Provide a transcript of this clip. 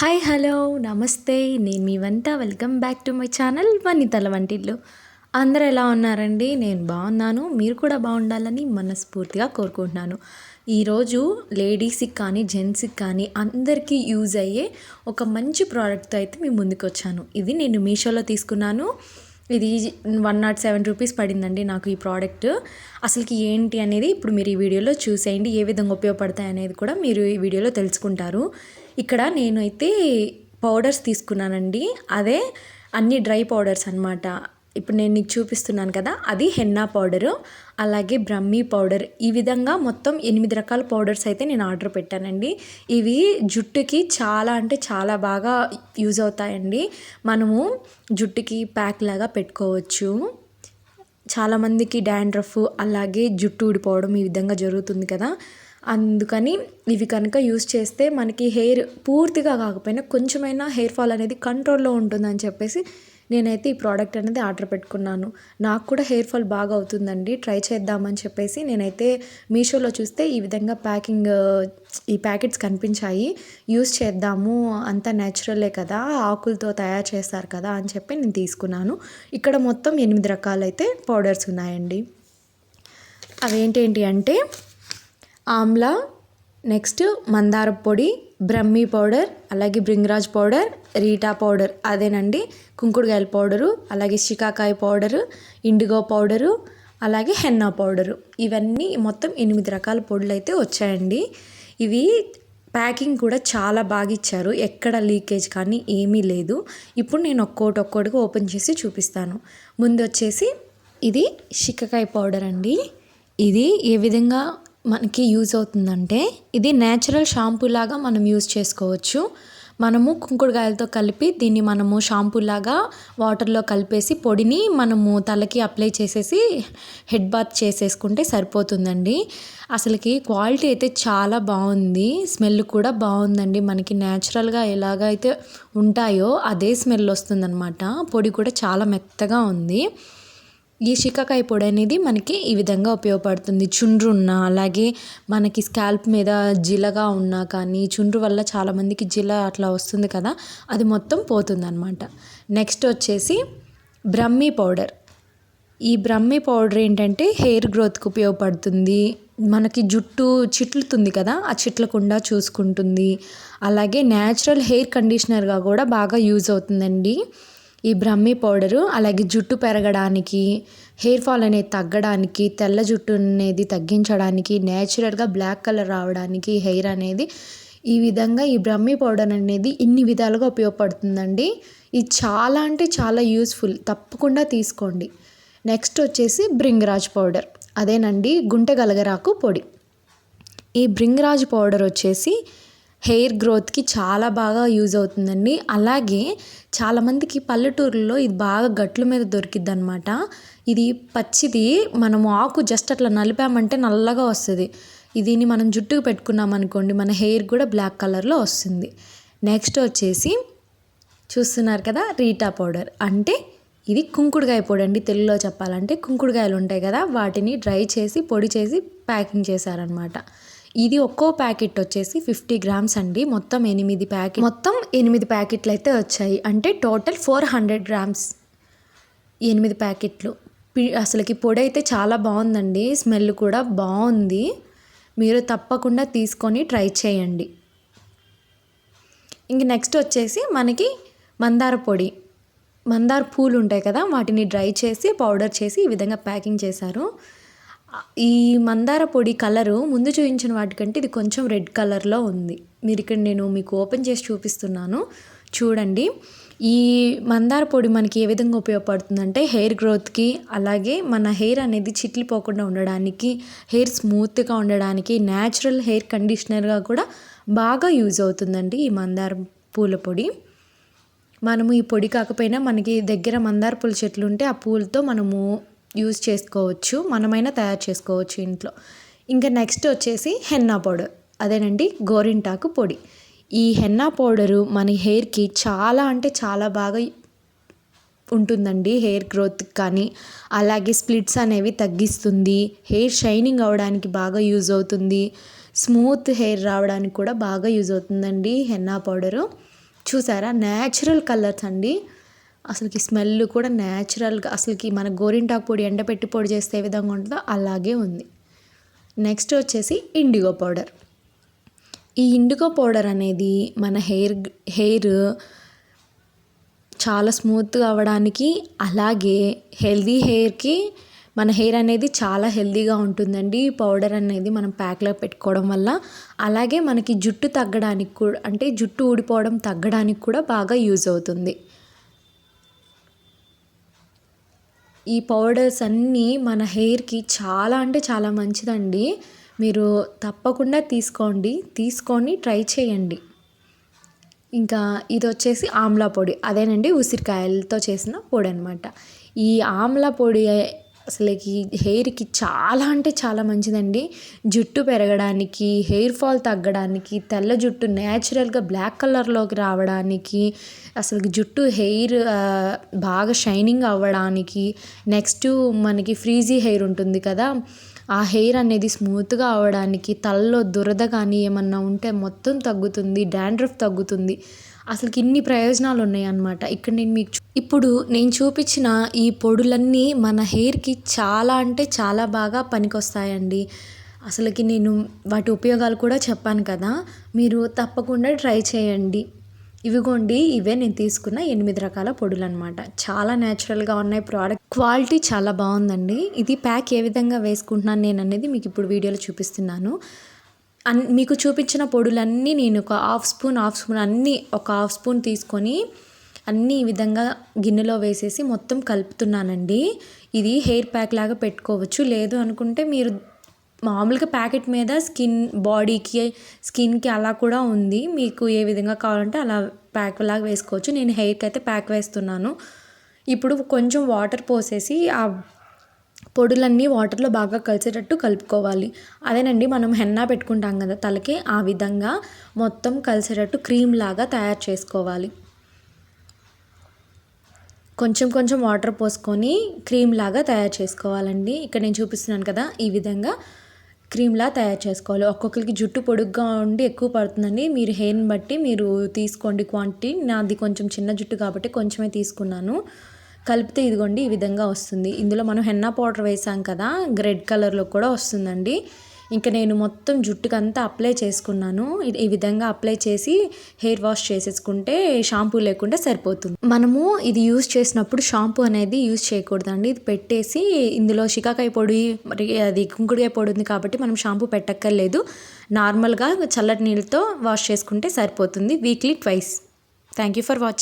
Hi hello నమస్తే. నేను మీ వంట. Welcome back to my channel వనితల వంటిల్లు. అందరూ ఎలా ఉన్నారండి? నేను బాగున్నాను. మీరు కూడా బాగుండాలని మనస్ఫూర్తిగా కోరుకుంటున్నాను. ఈరోజు లేడీస్కి కానీ జెంట్స్కి కానీ అందరికీ యూజ్ అయ్యే ఒక మంచి ప్రోడక్ట్తో అయితే మీ ముందుకు వచ్చాను. ఇది నేను మీషోలో తీసుకున్నాను. ఇది వన్ నాట్ సెవెన్ రూపీస్ పడిందండి నాకు ఈ ప్రోడక్ట్. అసలుకి ఏంటి అనేది ఇప్పుడు మీరు ఈ వీడియోలో చూసేయండి. ఏ విధంగా ఉపయోగపడతాయి అనేది కూడా మీరు ఈ వీడియోలో తెలుసుకుంటారు. ఇక్కడ నేనైతే పౌడర్స్ తీసుకున్నానండి. అదే అన్ని డ్రై పౌడర్స్ అనమాట ఇప్పుడు నేను నీకు చూపిస్తున్నాను కదా అది హెన్నా పౌడరు అలాగే బ్రహ్మీ పౌడర్. ఈ విధంగా మొత్తం ఎనిమిది రకాల పౌడర్స్ అయితే నేను ఆర్డర్ పెట్టానండి. ఇవి జుట్టుకి చాలా అంటే చాలా బాగా యూజ్ అవుతాయండి. మనము జుట్టుకి ప్యాక్ లాగా పెట్టుకోవచ్చు. చాలామందికి డాండ్రఫ్ అలాగే జుట్టు ఊడిపోవడం ఈ విధంగా జరుగుతుంది కదా. అందుకని ఇవి కనుక యూస్ చేస్తే మనకి హెయిర్ పూర్తిగా కాకపోయినా కొంచెమైనా హెయిర్ ఫాల్ అనేది కంట్రోల్లో ఉంటుందని చెప్పేసి నేనైతే ఈ ప్రోడక్ట్ అనేది ఆర్డర్ పెట్టుకున్నాను. నాకు కూడా హెయిర్ ఫాల్ బాగా అవుతుందండి. ట్రై చేద్దామని చెప్పేసి నేనైతే మీషోలో చూస్తే ఈ విధంగా ప్యాకింగ్ ఈ ప్యాకెట్స్ కనిపించాయి. యూస్ చేద్దాము అంతా న్యాచురలే కదా ఆకులతో తయారు చేస్తారు కదా అని చెప్పి నేను తీసుకున్నాను. ఇక్కడ మొత్తం ఎనిమిది రకాలైతే పౌడర్స్ ఉన్నాయండి. అవేంటేంటి అంటే ఆమ్లా నెక్స్ట్ మందార పొడి బ్రహ్మీ పౌడర్ అలాగే బ్రింగరాజ్ పౌడర్ రీటా పౌడర్ అదేనండి. కుంకుడుకాయల పౌడరు అలాగే షికాకాయ పౌడరు ఇండిగో పౌడరు అలాగే హెన్నా పౌడరు. ఇవన్నీ మొత్తం ఎనిమిది రకాల పొడులు అయితే వచ్చాయండి. ఇవి ప్యాకింగ్ కూడా చాలా బాగా ఇచ్చారు. ఎక్కడ లీకేజ్ కానీ ఏమీ లేదు. ఇప్పుడు నేను ఒక్కోటి ఒక్కోటిగా ఓపెన్ చేసి చూపిస్తాను. ముందు వచ్చేసి ఇది షిక్కకాయ పౌడర్ అండి. ఇది ఏ విధంగా మనకి యూజ్ అవుతుందంటే ఇది నేచురల్ షాంపూ లాగా మనం యూజ్ చేసుకోవచ్చు. మనము కుంకుడుగాయలతో కలిపి దీన్ని మనము షాంపూ లాగా వాటర్లో కలిపేసి పొడిని మనము తలకి అప్లై చేసేసి హెడ్ బాత్ చేసేసుకుంటే సరిపోతుందండి. అసలుకి క్వాలిటీ అయితే చాలా బాగుంది. స్మెల్ కూడా బాగుందండి. మనకి న్యాచురల్గా ఎలాగైతే ఉంటాయో అదే స్మెల్ వస్తుందన్నమాట. పొడి కూడా చాలా మెత్తగా ఉంది. ఈ షికాకాయ పొడి అనేది మనకి ఈ విధంగా ఉపయోగపడుతుంది. చుండ్రు ఉన్న అలాగే మనకి స్కాల్ప్ మీద జిలగా ఉన్నా కానీ చుండ్రు వల్ల చాలామందికి జిల అట్లా వస్తుంది కదా అది మొత్తం పోతుందన్నమాట. నెక్స్ట్ వచ్చేసి బ్రహ్మీ పౌడర్. ఈ బ్రహ్మీ పౌడర్ ఏంటంటే హెయిర్ గ్రోత్కి ఉపయోగపడుతుంది. మనకి జుట్టు చిట్లుతుంది కదా ఆ చిట్లకుండా చూసుకుంటుంది. అలాగే న్యాచురల్ హెయిర్ కండిషనర్గా కూడా బాగా యూజ్ అవుతుందండి. ఈ బ్రహ్మి పౌడరు అలాగే జుట్టు పెరగడానికి హెయిర్ ఫాల్ అనేది తగ్గడానికి తెల్ల జుట్టు అనేది తగ్గించడానికి నేచురల్గా బ్లాక్ కలర్ రావడానికి హెయిర్ అనేది ఈ విధంగా ఈ బ్రహ్మి పౌడర్ అనేది ఇన్ని విధాలుగా ఉపయోగపడుతుందండి. ఇది చాలా అంటే చాలా యూస్ఫుల్ తప్పకుండా తీసుకోండి. నెక్స్ట్ వచ్చేసి బ్రింగరాజ్ పౌడర్ అదేనండి గుంటె గలగరాకు పొడి. ఈ బ్రింగరాజ్ పౌడర్ వచ్చేసి హెయిర్ గ్రోత్కి చాలా బాగా యూజ్ అవుతుందండి. అలాగే చాలామందికి పల్లెటూరులో ఇది బాగా గట్ల మీద దొరికిద్ది అనమాట ఇది పచ్చిది మనము ఆకు జస్ట్ అట్లా నలిపామంటే నల్లగా వస్తుంది. దీన్ని మనం జుట్టుకు పెట్టుకున్నాం అనుకోండి మన హెయిర్ కూడా బ్లాక్ కలర్లో వస్తుంది. నెక్స్ట్ వచ్చేసి చూస్తున్నారు కదా రీటా పౌడర్. అంటే ఇది కుంకుడుకాయ పొడి అండి తెలుగులో చెప్పాలంటే కుంకుడుకాయలు ఉంటాయి కదా వాటిని డ్రై చేసి పొడి చేసి ప్యాకింగ్ చేశారనమాట ఇది ఒక్కో ప్యాకెట్ వచ్చేసి ఫిఫ్టీ గ్రామ్స్ అండి. మొత్తం ఎనిమిది ప్యాకెట్. మొత్తం ఎనిమిది ప్యాకెట్లు అయితే వచ్చాయి. అంటే టోటల్ ఫోర్ హండ్రెడ్ గ్రామ్స్ ఎనిమిది ప్యాకెట్లు. అసలుకి పొడి అయితే చాలా బాగుందండి. స్మెల్ కూడా బాగుంది. మీరు తప్పకుండా తీసుకొని ట్రై చేయండి. ఇంక నెక్స్ట్ వచ్చేసి మనకి మందార పొడి. మందార పూలు ఉంటాయి కదా వాటిని డ్రై చేసి పౌడర్ చేసి ఈ విధంగా ప్యాకింగ్ చేశారు. ఈ మందార పొడి కలరు ముందు చూపించిన వాటికంటే ఇది కొంచెం రెడ్ కలర్లో ఉంది. మీరు ఇక్కడ నేను మీకు ఓపెన్ చేసి చూపిస్తున్నాను. చూడండి. ఈ మందార పొడి మనకి ఏ విధంగా ఉపయోగపడుతుందంటే హెయిర్ గ్రోత్కి అలాగే మన హెయిర్ అనేది చిట్లిపోకుండా ఉండడానికి హెయిర్ స్మూత్గా ఉండడానికి న్యాచురల్ హెయిర్ కండిషనర్గా కూడా బాగా యూజ్ అవుతుందండి ఈ మందార పూల పొడి. మనము ఈ పొడి కాకపోయినా మనకి దగ్గర మందార పూల చెట్లు ఉంటే ఆ పూలతో మనము యూజ్ చేసుకోవచ్చు మనమైనా తయారు చేసుకోవచ్చు ఇంట్లో. ఇంకా నెక్స్ట్ వచ్చేసి హెన్నా పౌడర్ అదేనండి గోరింటాకు పొడి. ఈ హెన్నా పౌడరు మన హెయిర్కి చాలా అంటే చాలా బాగా ఉంటుందండి హెయిర్ గ్రోత్ కానీ. అలాగే స్ప్లిట్స్ అనేవి తగ్గిస్తుంది హెయిర్ షైనింగ్ అవడానికి బాగా యూజ్ అవుతుంది స్మూత్ హెయిర్ రావడానికి కూడా బాగా యూజ్ అవుతుందండి హెన్నా పౌడరు చూసారా? న్యాచురల్ కలర్స్ అండి. అసలుకి స్మెల్ కూడా న్యాచురల్గా అసలుకి మన గోరింటాకు పొడి ఎండపెట్టి పొడి చేస్తే ఏ విధంగా ఉంటుందో అలాగే ఉంది. నెక్స్ట్ వచ్చేసి ఇండిగో పౌడర్. ఈ ఇండిగో పౌడర్ అనేది మన హెయిర్ హెయిర్ చాలా స్మూత్గా అవ్వడానికి అలాగే హెల్దీ హెయిర్కి మన హెయిర్ అనేది చాలా హెల్దీగా ఉంటుందండి. ఈ పౌడర్ అనేది మనం ప్యాక్లో పెట్టుకోవడం వల్ల. అలాగే మనకి జుట్టు తగ్గడానికి కూడా అంటే జుట్టు ఊడిపోవడం తగ్గడానికి కూడా బాగా యూజ్ అవుతుంది. ఈ పౌడర్స్ అన్నీ మన హెయిర్కి చాలా అంటే చాలా మంచిదండి. మీరు తప్పకుండా తీసుకోండి. తీసుకొని ట్రై చేయండి. ఇంకా ఇది వచ్చేసి ఆమ్లా పొడి. అదేనండి ఉసిరికాయలతో చేసిన పొడి అనమాట ఈ ఆమ్లా పొడి అసలుకి హెయిర్కి చాలా అంటే చాలా మంచిదండి. జుట్టు పెరగడానికి హెయిర్ ఫాల్ తగ్గడానికి తెల్ల జుట్టు న్యాచురల్గా బ్లాక్ కలర్లోకి రావడానికి అసలు జుట్టు హెయిర్ బాగా షైనింగ్ అవ్వడానికి నెక్స్ట్ మనకి ఫ్రీజీ హెయిర్ ఉంటుంది కదా ఆ హెయిర్ అనేది స్మూత్గా అవ్వడానికి తలలో దురద కానీ ఏమన్నా ఉంటే మొత్తం తగ్గుతుంది డాండ్రఫ్ తగ్గుతుంది. అసలుకి ఇన్ని ప్రయోజనాలు ఉన్నాయి అన్నమాట. ఇక్కడ నేను మీకు ఇప్పుడు నేను చూపించిన ఈ పొడులన్నీ మన హెయిర్కి చాలా అంటే చాలా బాగా పనికొస్తాయండి. అసలుకి నేను వాటి ఉపయోగాలు కూడా చెప్పాను కదా మీరు తప్పకుండా ట్రై చేయండి. ఇవిగోండి ఇవే నేను తీసుకున్న ఎనిమిది రకాల పొడులు అనమాట చాలా న్యాచురల్గా ఉన్నాయి ప్రోడక్ట్ క్వాలిటీ చాలా బాగుందండి. ఇది ప్యాక్ ఏ విధంగా వేసుకుంటున్నాను నేను అనేది మీకు ఇప్పుడు వీడియోలో చూపిస్తున్నాను. అన్ మీకు చూపించిన పొడులన్నీ నేను ఒక హాఫ్ స్పూన్ హాఫ్ స్పూన్ అన్నీ ఒక హాఫ్ స్పూన్ తీసుకొని అన్నీ ఈ విధంగా గిన్నెలో వేసేసి మొత్తం కలుపుతున్నానండి. ఇది హెయిర్ ప్యాక్ లాగా పెట్టుకోవచ్చు. లేదు అనుకుంటే మీరు మామూలుగా ప్యాకెట్ మీద స్కిన్ బాడీకి స్కిన్కి అలా కూడా ఉంది. మీకు ఏ విధంగా కావాలంటే అలా ప్యాక్ లాగా వేసుకోవచ్చు. నేను హెయిర్కి అయితే ప్యాక్ వేస్తున్నాను. ఇప్పుడు కొంచెం వాటర్ పోసేసి ఆ పొడులన్నీ వాటర్లో బాగా కలిసేటట్టు కలుపుకోవాలి. అదేనండి మనం హెన్నా పెట్టుకుంటాం కదా తలకి ఆ విధంగా మొత్తం కలిసేటట్టు క్రీమ్ లాగా తయారు చేసుకోవాలి. కొంచెం కొంచెం వాటర్ పోసుకొని క్రీమ్ లాగా తయారు చేసుకోవాలండి. ఇక్కడ నేను చూపిస్తున్నాను కదా ఈ విధంగా క్రీమ్లా తయారు చేసుకోవాలి. ఒక్కొక్కరికి జుట్టు పొడుగ్గా ఉండి ఎక్కువ పడుతుందండి. మీరు హెయిర్ని బట్టి మీరు తీసుకోండి క్వాంటిటీ. నాది కొంచెం చిన్న జుట్టు కాబట్టి కొంచెమే తీసుకున్నాను. కలిపితే ఇదిగోండి ఈ విధంగా వస్తుంది. ఇందులో మనం హెన్నా పౌడర్ వేసాం కదా రెడ్ కలర్లో కూడా వస్తుందండి. ఇంకా నేను మొత్తం జుట్టుకంతా అప్లై చేసుకున్నాను. ఈ విధంగా అప్లై చేసి హెయిర్ వాష్ చేసేసుకుంటే షాంపూ లేకుండా సరిపోతుంది. మనము ఇది యూస్ చేసినప్పుడు షాంపూ అనేది యూస్ చేయకూడదండి. ఇది పెట్టేసి ఇందులో షికాకాయ పొడి మరి అది కుంకుడుకాయ పొడి ఉంది కాబట్టి మనం షాంపూ పెట్టక్కర్లేదు. నార్మల్గా చల్లటి నీళ్ళతో వాష్ చేసుకుంటే సరిపోతుంది. Weekly twice. Thank you for watching